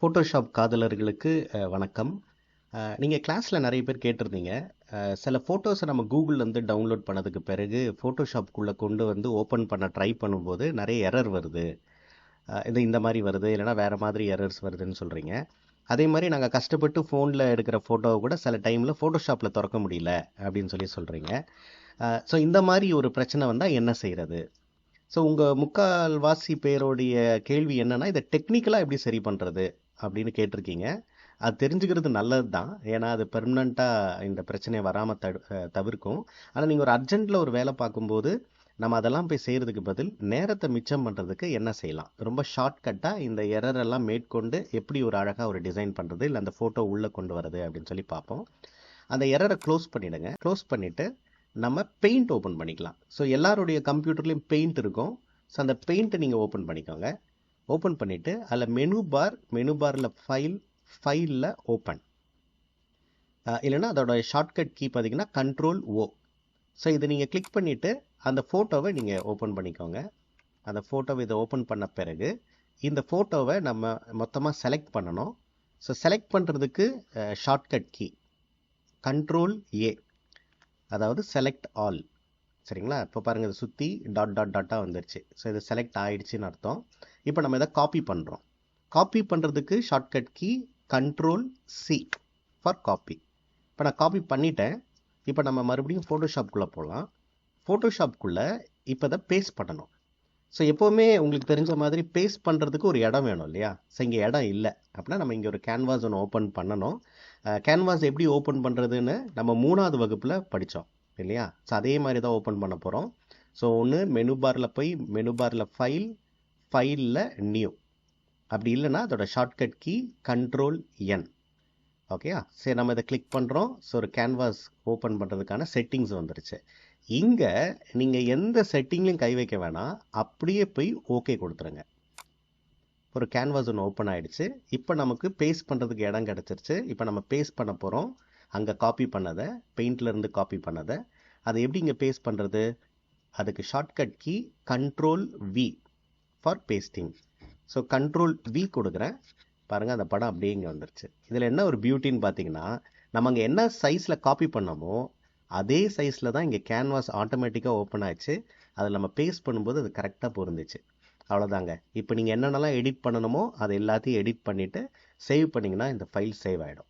Photoshop காதலர்களுக்கு வணக்கம். நீங்கள் கிளாஸில் நிறைய பேர் கேட்டிருந்தீங்க. சில ஃபோட்டோஸை நம்ம கூகுள்லேருந்து டவுன்லோட் பண்ணதுக்கு பிறகு ஃபோட்டோஷாப்குள்ளே கொண்டு வந்து ஓப்பன் பண்ண ட்ரை பண்ணும்போது நிறைய எரர் வருது. இது இந்த மாதிரி வருது இல்லைனா வேறு மாதிரி எரர்ஸ் வருதுன்னு சொல்கிறீங்க அதே மாதிரி நாங்கள் கஷ்டப்பட்டு ஃபோனில் எடுக்கிற ஃபோட்டோவை கூட சில டைமில் ஃபோட்டோஷாப்பில் திறக்க முடியல அப்படின்னு சொல்லி சொல்கிறீங்க ஸோ இந்த மாதிரி ஒரு பிரச்சனை வந்தால் என்ன செய்கிறது ஸோ உங்கள் முக்கால்வாசி பேருடைய கேள்வி என்னென்னா இதை டெக்னிக்கலாக எப்படி சரி பண்ணுறது அப்படின்னு கேட்டிருக்கீங்க. அது தெரிஞ்சுக்கிறது நல்லது தான் ஏன்னா அது பெர்மனண்ட்டாக இந்த பிரச்சனையை வராமல் தடு தவிர்க்கும். ஆனால் நீங்கள் ஒரு அர்ஜென்ட்டில் ஒரு வேலை பார்க்கும்போது நம்ம அதெல்லாம் போய் செய்கிறதுக்கு பதில் நேரத்தை மிச்சம் பண்ணுறதுக்கு என்ன செய்யலாம்? ரொம்ப ஷார்ட்கட்டாக இந்த எரரெல்லாம் மேற்கொண்டு எப்படி ஒரு அழகாக ஒரு டிசைன் பண்ணுறது இல்லை அந்த ஃபோட்டோ உள்ளே கொண்டு வரது அப்படின்னு சொல்லி பார்ப்போம். அந்த எரரை க்ளோஸ் பண்ணிவிடுங்க க்ளோஸ் பண்ணிவிட்டு நம்ம பெயிண்ட் ஓப்பன் பண்ணிக்கலாம். ஸோ எல்லாருடைய கம்ப்யூட்டர்லேயும் பெயிண்ட் இருக்கும். ஸோ அந்த பெயிண்ட்டை நீங்கள் ஓப்பன் பண்ணிக்கோங்க. ஓப்பன் பண்ணிவிட்டு அதில் மெனு பார் மெனு பாரில் ஃபைல் ஃபைலில் ஓப்பன் இல்லைனா அதோட ஷார்ட்கட் கீ பார்த்தீங்கன்னா கண்ட்ரோல் ஓ ஸோ இதை நீங்கள் கிளிக் பண்ணிவிட்டு அந்த ஃபோட்டோவை நீங்கள் ஓப்பன் பண்ணிக்கோங்க. அந்த ஃபோட்டோவை இதை ஓப்பன் பண்ண பிறகு இந்த ஃபோட்டோவை நம்ம மொத்தமாக செலக்ட் பண்ணணும். ஸோ செலக்ட் பண்ணுறதுக்கு ஷார்ட்கட் கீ கண்ட்ரோல் ஏ அதாவது செலக்ட் ஆல் சரிங்களா? இப்போ பாருங்கள் இதை சுற்றி டாட் டாட் டாட்டாக வந்துருச்சு. ஸோ இது செலக்ட் ஆகிடுச்சின்னு அர்த்தம். இப்போ நம்ம இதை காப்பி பண்ணுறோம் காப்பி பண்ணுறதுக்கு shortcut key control C for copy இப்போ நான் காப்பி பண்ணிட்டேன். இப்போ நம்ம மறுபடியும் ஃபோட்டோஷாப்குள்ளே போகலாம் ஃபோட்டோஷாப்குள்ளே இப்போ இதை பேஸ்ட் பண்ணணும். ஸோ எப்போவுமே உங்களுக்கு தெரிஞ்ச மாதிரி பேஸ்ட் பண்ணுறதுக்கு ஒரு இடம் வேணும் இல்லையா? ஸோ இங்கே இடம் இல்லை. அப்படின்னா நம்ம இங்கே ஒரு கேன்வாஸ் ஒன்று ஓப்பன் பண்ணணும். கேன்வாஸ் எப்படி ஓப்பன் பண்ணுறதுன்னு நம்ம மூணாவது வகுப்பில் படித்தோம் இல்லையா? ஸோ அதே மாதிரி தான் ஓப்பன் பண்ண போகிறோம் ஸோ ஒன்று மெனு பாரில் போய் மெனு பாரில் ஃபைல் ஃபைலில் நியூ அப்படி இல்லைன்னா அதோட ஷார்ட்கட் கீ கண்ட்ரோல் என் ஓகேயா சரி நம்ம இதை கிளிக் பண்ணுறோம் ஸோ ஒரு கேன்வாஸ் ஓப்பன் பண்ணுறதுக்கான செட்டிங்ஸ் வந்துருச்சு. இங்கே நீங்கள் எந்த செட்டிங்லையும் கை வைக்க வேணாம். அப்படியே போய் ஓகே கொடுத்துருங்க. ஒரு கேன்வாஸ் ஒன்று ஓப்பன் ஆகிடுச்சு இப்போ நமக்கு பேஸ்ட் பண்ணுறதுக்கு இடம் கிடச்சிருச்சு. இப்போ நம்ம பேஸ்ட் பண்ண போகிறோம் அங்கே காப்பி பண்ணதை பெயிண்ட்லேருந்து காப்பி பண்ணதை. அதை எப்படி இங்கே பேஸ்ட் பண்ணுறது அதுக்கு shortcut key control V for pasting so control V கொடுக்குறேன். பாருங்கள் அந்த படம் அப்படியே இங்கே வந்துருச்சு. இதில் என்ன ஒரு பியூட்டின்னு பார்த்தீங்கன்னா நம்ம அங்கே என்ன சைஸில் காப்பி பண்ணோமோ அதே சைஸில் தான் இங்கே கேன்வாஸ் ஆட்டோமேட்டிக்காக ஓப்பன் ஆச்சு அதில் நம்ம பேஸ்ட் பண்ணும்போது அது கரெக்டாக பொருந்துச்சு. அவ்வளோதாங்க இப்போ நீங்கள் என்னென்னலாம் எடிட் பண்ணணுமோ அதை எல்லாத்தையும் எடிட் பண்ணிவிட்டு சேவ் பண்ணிங்கன்னா இந்த ஃபைல் சேவ் ஆகிடும்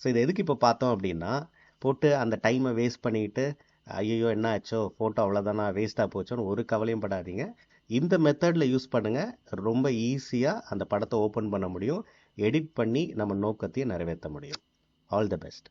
ஸோ இது எதுக்கு இப்போ பார்த்தோம் அப்படின்னா போட்டு அந்த டைமை வேஸ்ட் பண்ணிக்கிட்டு ஐயோ என்ன ஆச்சோ ஃபோட்டோ அவ்வளோதானா வேஸ்ட்டாக போச்சோன்னு ஒரு கவலையும் படாதீங்க. இந்த மெத்தடில் யூஸ் பண்ணுங்கள் ரொம்ப ஈஸியாக அந்த படத்தை ஓப்பன் பண்ண முடியும். எடிட் பண்ணி நம்ம நோக்கத்தையும் நிறைவேற்ற முடியும். All the best